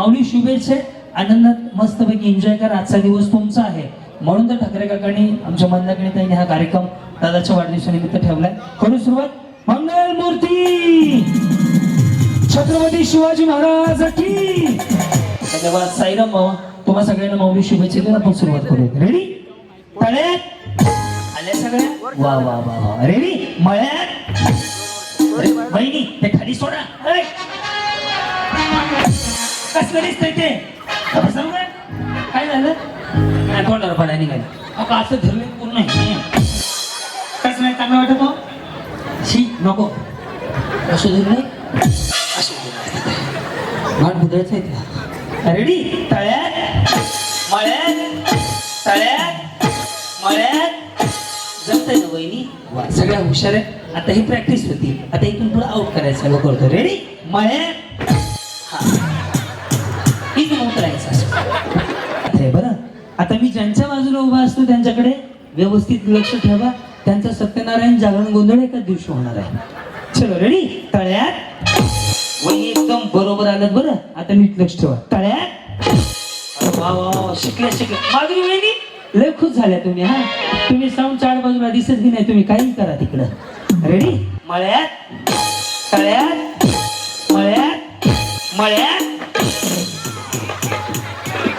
माऊली शुभेच्छा. आनंदात मस्तपैकी एन्जॉय करा. आजचा दिवस तुमचा आहे. म्हणून तर ठाकरे काकांनी आमच्या मंदाकडे ताईने हा कार्यक्रम दादाच्या वाढदिवसानिमित्त ठेवलाय. करू सुरुवात. मंगल मूर्ती! छत्रपती शिवाजी महाराज की! धन्यवाद साईराम भाऊ. तुम्हा सगळ्यांना माऊली शुभेच्छा देऊन आपण सुरुवात करू रेडी तळ्यात आल्या सगळ्या? वा वा वा वा. रेडी मळ्यात! बहिणी ते खाली सोडा. ऐ. कसलं दिसतंय ते सांगू काय? झालं? नाही तोंडावर पडा निघाली. का असं धरलं पूर्ण कसं नाही. चांगलं वाटत हो शी नको. असं धरलंय असं वाट बुदळायचं आहे तिला रेडी? तळ्यात? मळ्यात? तळ्यात? मळ्यात? जमतंय ना वहिनी? वा सगळ्या हुशार आहे आता ही प्रॅक्टिस होती. आता इथून पुढे आउट करायचं करतो रेडी मळ्यात? हा. आता मी ज्यांच्या बाजूला उभा असतो त्यांच्याकडे व्यवस्थित लक्ष ठेवा. त्यांचा सत्यनारायण जागरण गोंधळ एकाच दिवशी होणार आहे. चलो रेडी तळ्यात. एकदम बरोबर आलं बरं. आता नीट लक्ष ठेवा. तळ्यात. वा वा वा शिकल्या शिकल्या. माधुरी वहिनी लय खुश झाल्या तुम्ही हा? तुम्ही साऊंड चार बाजूला दिसत की नाही तुम्ही काही करा तिकडं. रेडी मळ्यात. तळ्यात. मळ्यात. मळ्यात.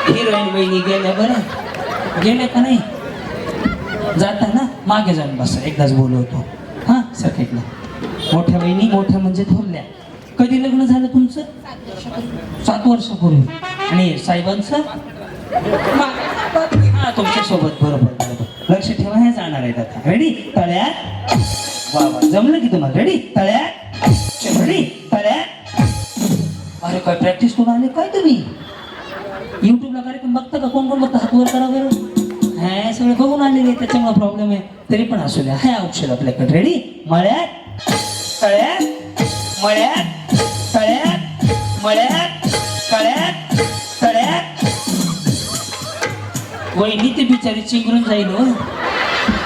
हिरोईन बहिणी गेल्या बरं. गेले का नाही? जाताना मागे जाऊन बसा. एकदाच बोलवतो. हां सखेतला मोठ्या बहिणी मोठ्या म्हणजे थोरल्या कधी लग्न झालं तुमचं? सात वर्षापूर्वी. आणि साहेबांचं? हा तुमच्यासोबत. बरोबर लक्ष ठेवा हे जाणार आहेत आता. रेडी तळ्यात. वा वा. जमलं की तुम्हाला. रेडी तळ्यात. रेडी तळ्यात. अरे काय प्रॅक्टिस करून आले काय तुम्ही? युट्यूबला कार्यक्रम बघता का? कोण कोण बघता? हात वर करा बरं. हा सगळे बघून आलेले त्याच्यामुळे प्रॉब्लेम आहे. तरी पण असू द्या. हाय औषध आपल्याकडे. रेडी मळ्यात तळ्यात मळ्यात तळ्यात मळ्यात तळ्यात तळ्यात. वहिनी ते बिचारी चिंगरून जाईल हो.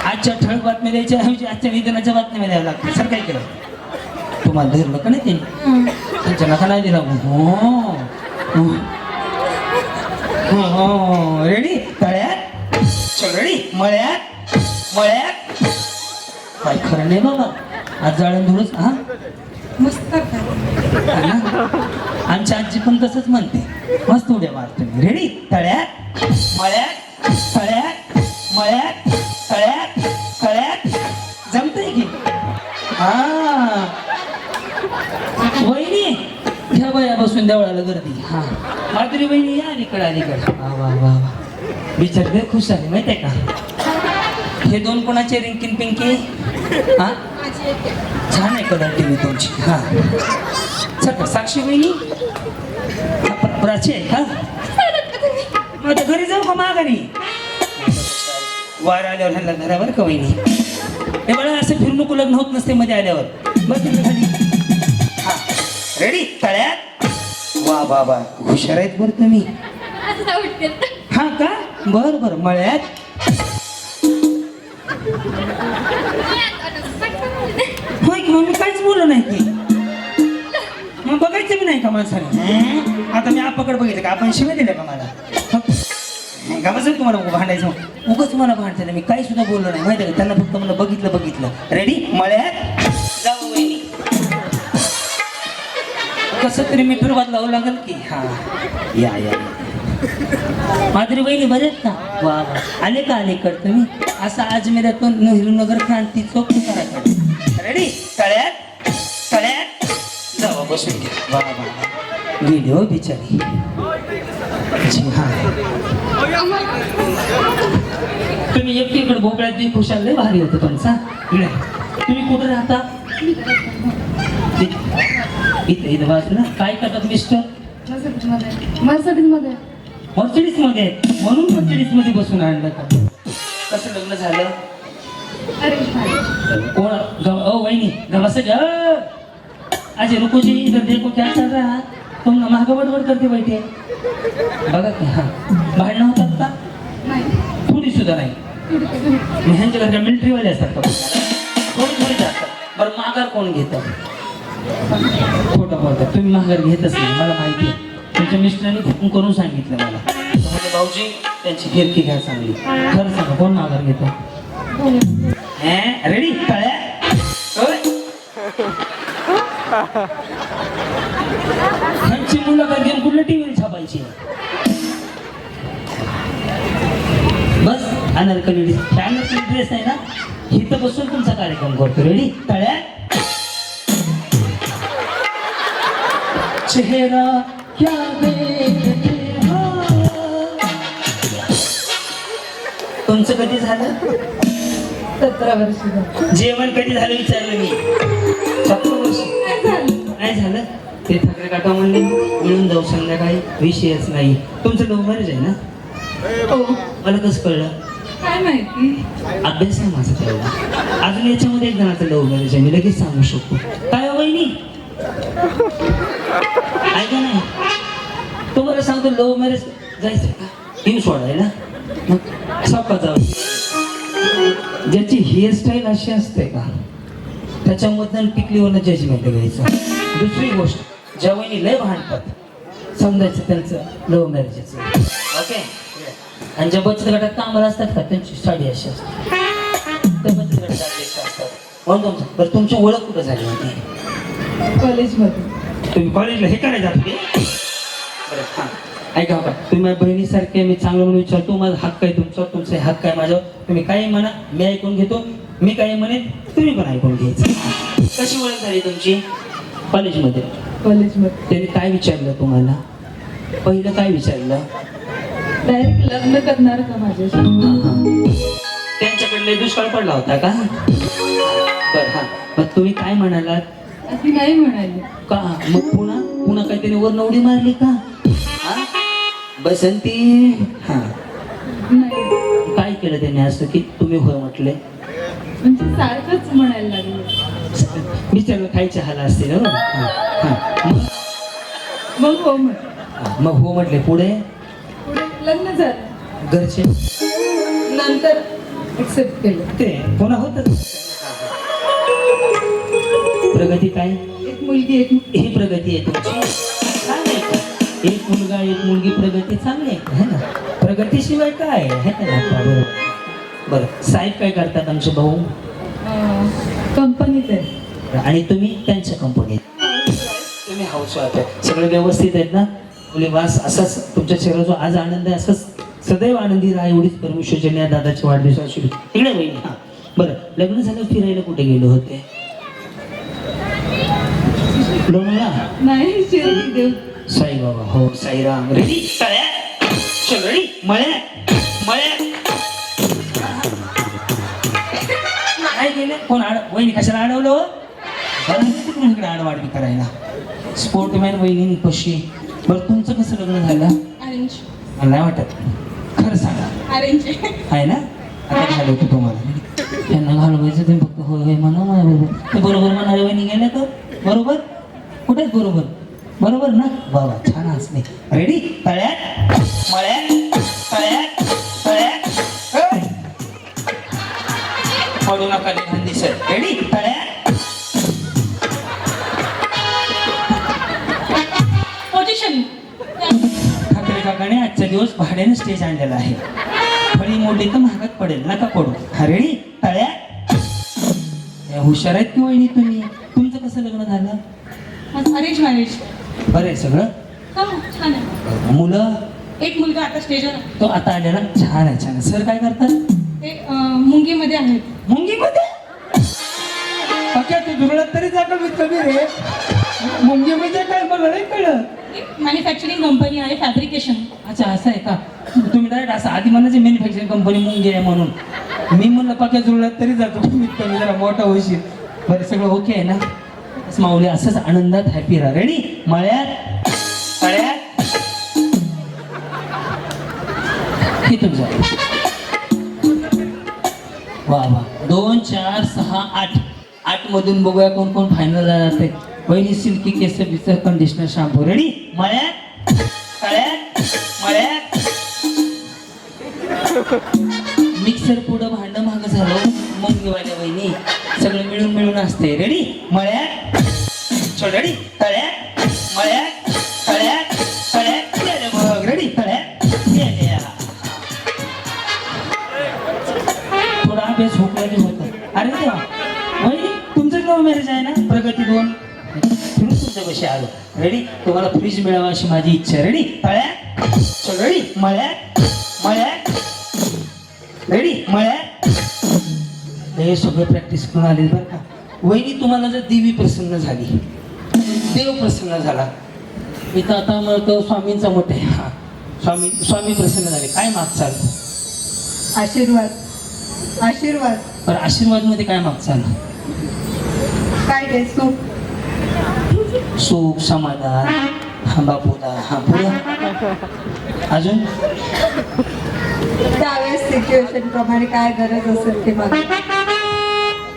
आजच्या ठळक बातम्या द्यायच्या ऐवजी आजच्या निधनाच्या बातम्या द्याव्या लागतील. सर काय केलं? तुम्हाला धरलं का नाही त्यांनी? त्यांच्या नका नाही दिला. हो. रेडी तळ्यात? चल रेडी मळ्यात? मळ्यात? काय खरं नाही बाबा. आज जाळून धुळच हा? मस्त हा? आमची आजी पण तसंच म्हणते. मस्त उड्या मारतो रेडी तळ्यात? मळ्यात? तळ्यात? मळ्यात? तळ्यात? तळ्यात? जमतंय की? हा. वहिनी बाया बसून देवळाला गर्दी. हा. माधुरी वहिनी या अलीकडे अलीकडे. वा वा वा वा. बिचार खुश झाले माहितीये का? हे दोन कोणाचे रिंकिन पिंकी? हा? छान आहे कलर टीव्ही तुमची. हा. का, साक्षी प्र- प्राची आहे का? आता घरी जाऊ का माघारी? वार आल्यावर ह्याला घरावर का वहिनी. हे बघा असं फिरू नको लग्न होत नसते मध्ये आल्यावर. बस खाली रेडी तळ्यात? वा वा वा हुशार आहेत बरं तुम्ही. हा का? बर बर मळ्यात. होय की? मग मी काहीच बोललो नाही की. मग बघायचं बी नाही का माणसाने? आता मी आपाकडे बघितलं का? आपण शिवाय दिल्या का मला? गावाचं तुम्हाला उभं भांडायचं? उगच मला भांडते मी काही सुद्धा बोललो नाही. माहिती का? त्यांना फक्त मला बघितलं बघितलं. रेडी मळ्यात? कसं तरी मी मीटर लावू लागेल की? हा. या या माधुरी बहिणी बरेच का वा आले का अलीकड तुम्ही? असा अजमेरातून नेहरूनगर क्रांती चौक करायचं रेडी तळ्यात तळ्यात. जावा बसून घ्या. वा वा गेली हो बिचारी. जी हा. तुम्ही एकटीकडे भोपळ्यात बी खुशाल लय भारी होतं तुमचा तुम्ही कुठं राहता? इथं इथं बाजूला काय करतात मिस्टर मर्सडीजमध्ये मर्सिडीजमध्ये. म्हणून मर्सिडीजमध्ये बसून आणलं का? कसं लग्न झालं? कोण? गव ओ वहिनी गवास ग आज रुको जी इधर देखो क्या चल रहा है? तुम ना महाग बडबड करते बैठे. बघा की हा. भांडणं होतात का? थोडी सुद्धा नाही. ह्यांच्या घरच्या मिलिटरीवाले असतात थोडी थोडी असतात बरं माघार कोण घेतं? खोटं बोलतात तुम्ही माघार घेतच नाही मला माहिती आहे. मिस्टरांनी फोन करून सांगितलं मला. म्हणजे भाऊजी त्यांची फिरकी घ्या चांगली. खरं सांगा कोण माघार घेतो रेडी? तळ्या? होय? मुलं घेऊन कुठल्या व्ही छापायची? बस अनारकली ड्रेस आहे ना? इथं बसून तुमचा कार्यक्रम करतो. रेडी तळ्या? चेहरा क्या देखते हो. तुमचं कधी झालं? सतरा वर्ष जेवण कधी झालं विचारलं मी. सतरा वर्ष. नाही झालं. ते ठाकरे काका म्हणले मिळून जाऊ संध्याकाळी विषयच नाही. तुमचं लव्ह मॅरेज आहे ना? हो. मला कसं कळलं? काय माहिती? अभ्यास आहे माझा तेवढा. अजून याच्यामध्ये एक जणाचं लव्ह मॅरेज आहे मी लगेच सांगू शकतो. काय हो वहिनी? ऐका नाही तुम्हाला सांगतो लव्ह मॅरेज जायचं का? येऊ सोडायला सोपा जाऊ. ज्याची हेअरस्टाईल अशी असते का त्याच्यामधनं टिकलीवर जजमेंट घ्यायचं. दुसरी गोष्ट ज्या वहिनी लय भांडतात समजायचं त्यांचं लव्ह मॅरेजचं ओके आणि ज्या बचत गटात कामाला असतात का त्यांची साडी अशी असते. त्या बचत गटात असतात. म्हणून तुमचं? बरं तुमची ओळख कुठं झाली होती? कॉलेजमध्ये. तुम्ही कॉलेजला हे करायला जात बरं हां. ऐका का तुम्ही माझ्या बहिणीसारखे मी चांगलं म्हणून विचारतो माझा हक्क आहे तुमचा तुमचा हक्क आहे माझ्यावर. तुम्ही काही म्हणा मी ऐकून घेतो. मी काही म्हणेन तुम्ही पण ऐकून घ्यायचं कशी ओळख झाली तुमची? कॉलेजमध्ये. कॉलेजमध्ये. त्यांनी काय विचारलं तुम्हाला? पहिलं काय विचारलं? डायरेक्ट लग्न करणार का माझ्याशी? त्यांच्याकडले दुष्काळ पडला होता का? बरं हां. मग तुम्ही काय म्हणालात? अशी नाही म्हणाली. का? मग पुन्हा? पुन्हा काहीतरी वर नवडी मारली का? हा? बसंती? हा. नाही. काय केलं त्याने असं की तुम्ही होय म्हटले? म्हणजे सारखंच म्हणायला लागले. विचारलं खायचे हाल असतील हो? हा, हा. मग? मग हो म्हटलं हा, मग हो म्हटले. पुढे? पुढे लग्न झालं. घरचे? नंतर एक्सेप्ट केलं. ते पुन्हा होत प्रगती काय? एक मुलगी एक ही प्रगती आहे तुमची. छान आहे? एक मुलगा एक मुलगी प्रगती चांगली आहे? है ना? प्रगतीशिवाय काय? आहे है का नाही? बरोबर. बरं. साहेब काय करतात आमचे भाऊ? कंपनीत आहे. आणि तुम्ही? त्यांच्या कंपनीत. तुम्ही हाऊस आहे. सगळे व्यवस्थित आहेत ना? मुली वास असाच तुमच्या चेहऱ्याचा जो आज आनंद आहे असंच सदैव आनंदी राहा एवढीच परमेश्वरजन्य या दादाच्या वाढदिवसाची इकडे बहिणी हा. बरं. लग्न झालं फिरायला कुठे गेले होते? लोणावळा नाही शिर्डी देव साईबाबा हो साईराम रेडी तळ्या चल रेडी मळ्या मळ्या काय गेले कोण आड वहिनी कशाला अडवलं हो? बरं इकडे आडवाडवी करायला? स्पोर्टमॅन वहिनी कशी बरं तुमचं कसं लग्न झालं? अरेंज मला नाही वाटत. खरं सांगा. अरेंज आहे ना? आता घालवतो तुम्हाला? त्यांना घालवायचं ते फक्त होय होय म्हणा माझ्या बरोबर. ते बरोबर म्हणाले वहिनी गेल्या तर? बरोबर? कुठे आहेत बरोबर? बरोबर ना? बाबा छान असणे रेडी तळ्यात? मळ्यात? तळ्यात? तळ्यात! पडू नका लिहान दिसत रेडी तळ्यात? पोझिशन ठाकरे काकाने आजचा दिवस भाड्याने स्टेज आणलेला आहे. फळी मोडली तर महागात पडेल नका पडू. हा रेडी तळ्या हुशार आहेत की वहिनी तुम्ही? तुमचं कसं लग्न झालं? अरेंज मॅरेज बरं आहे सगळं? हो छान आहे. मुलं? एक मुलगा आता स्टेजवर आहे. तो आता आलेला? छान आहे छान आहे. सर काय करतात? ते अं, मुंगीमध्ये आहेत. मुंगी मध्ये तू दुर्लभ तरी जागा मी कमी रे? मुंगी म्हणजे काय मला नाही कळलं मॅन्युफॅक्चरिंग कंपनी आहे फॅब्रिकेशन अच्छा असं आहे का? तुम्ही डायरेक्ट असं आधी म्हणायचे मॅन्युफॅक्चरिंग कंपनी मुंगी आहे म्हणून. मी म्हणलं पाक्या जुळल्यात तरी जातो कमीत कमी जरा मोठा होशील. बरं सगळं ओके आहे ना? असंच माऊली असंच आनंदात हॅपी राहा. रेडी मळ्यात तळ्यात. हे तुमचं. वा वा. दोन चार सहा आठ. आठ मधून बघूया कोण कोण फायनल जाते. पहिली सिल्की केस बिस कंडिशनर शॅम्पू रेडी मळ्यात तळ्यात मळ्यात. मिक्सर पुढं भांड महाग झालं. मुंगीवाल्या वहिनी. सगळं मिळून मिळून असते रेडी मळ्यात सोडडी तळ्या मळ्या तळ्या रडी तळ्या. थोडा अरे तुमचं मॅरेज आहे ना? प्रगती दोन. फ्रीज मिळावा माझी इच्छा. रेडी तळ्या मळ्या मळ्या. रेडी मळ्या. प्रॅक्टिस करून आले बरं का. वहिनी तुम्हाला जर देवी प्रसन्न झाली देव प्रसन्न झाला. इथं आता म्हणतो स्वामींचा मठ आहे. हा. स्वामी स्वामी प्रसन्न झाले. काय मागचाल? आशीर्वाद. आशीर्वाद. पण आशीर्वादमध्ये काय मागचाल? काय सुख? समाधान. हा बापूदा हा पुढं? अजून? त्यावेळेस सिच्युएशन प्रमाणे काय गरज असेल ते मागे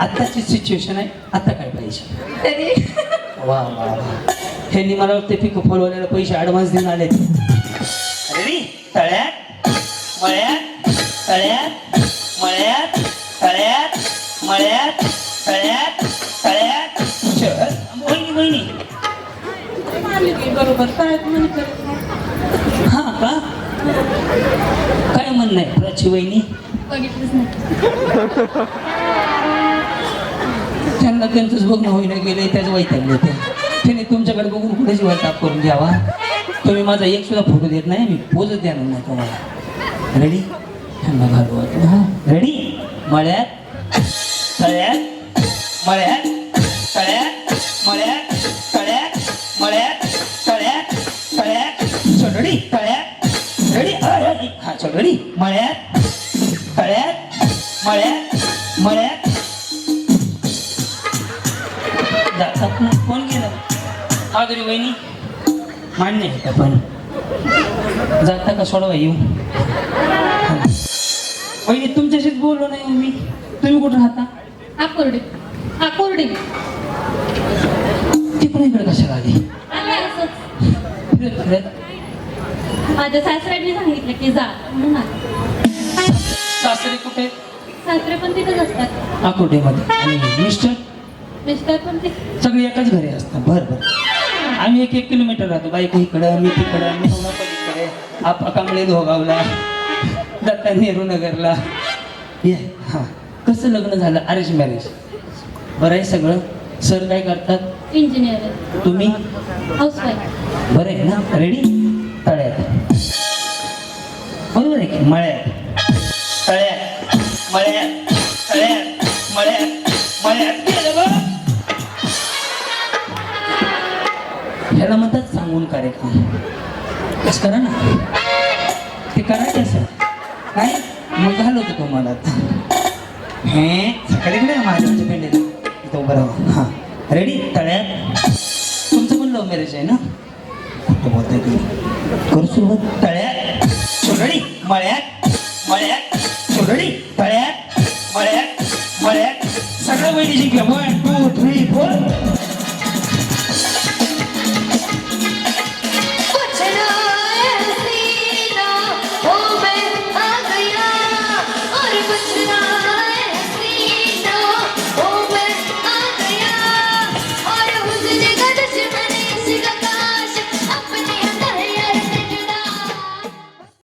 आत्ताची सिच्युएशन आहे. आता काय पाहिजे? तरी वा वा वा. ह्यांनी मला वाटते पिक फॉलोवाल्याला पैसे ॲडव्हान्स देऊन आले तळ्यात मळ्यात तळ्यात मळ्यात तळ्यात मळ्यात तळ्यात तळ्यात. वहिनी वहिनी बरोबर हा का? काय म्हणणं आहे? प्राची बघितलंच नाही. त्यांना त्यांचंच बघणं होईना गेले त्याच वैतागले होते. त्याने तुमच्याकडे बघून कुठेच वैताग करून घ्यावा तुम्ही माझा एक सुद्धा फोटो देत नाही मी पोजच देणार नाही तुम्हाला. रेडी त्यांना घालू हां हा रेडी मळ्यात तळ्यात मळ्यात तळ्यात मळ्यात तळ्यात मळ्यात तळ्यात तळ्यात. चल रेडी तळ्यात रेडी हा चल रेडी मळ्यात तळ्यात मळ्यात मळ्यात जातात ना कोण गेलं? हा तरी वहिनी. मान्य आहे का पण. जाता का सोडवा येऊ? वहिनी तुमच्याशीच बोललो नाही मी तुम्ही कुठं राहता? आकोर्डे आकोर्डे तिकडे इकडे कशाला आली? आले असंच. फिरत फिरत. माझ्या सासऱ्यांनी सांगितलं की जा म्हणून आले. सासरे कुठे? सासरे पण तिथेच असतात. आकोटेमध्ये आणि मिस्टर? मिस्टर पण ते सगळे एकाच घरी असतात. बरं बरं. आम्ही एक एक किलोमीटर राहतो. बायको इकडं मी तिकडं मी पलीकडे आपा कांबळे धोगावला दत्ता नेहरू नगरला. ये हां. कसं लग्न झालं? अरेंज मॅरेज बरं आहे सगळं? सर काय करतात? इंजिनियर तुम्ही? हाऊसवाईफ बरं आहे ना? रेडी तळ्यात. बरोबर आहे की? मळ्यात. तळ्यात. मळ्यात. तळ्यात. मळ्यात. मळ्यात. ह्याला म्हणतात सांगून कार्यक्रम. कसं करा ना. ते करायचं असं. काय? मग घालवतो तुम्हाला. हे हे सकाळीकडे महाराजांच्या पेंडीला इथं उभं राहा. हां. रेडी तळ्यात? तुमचं पण लव्ह मॅरेज आहे ना? कुठं बोलताय तुम्ही? करू सुरुवात. तळ्यात? चोरडी मळ्यात? मळ्यात? चोरडी तळ्यात? मळ्यात? मळ्यात? सगळं वहिनीची घ्या वन टू थ्री फोर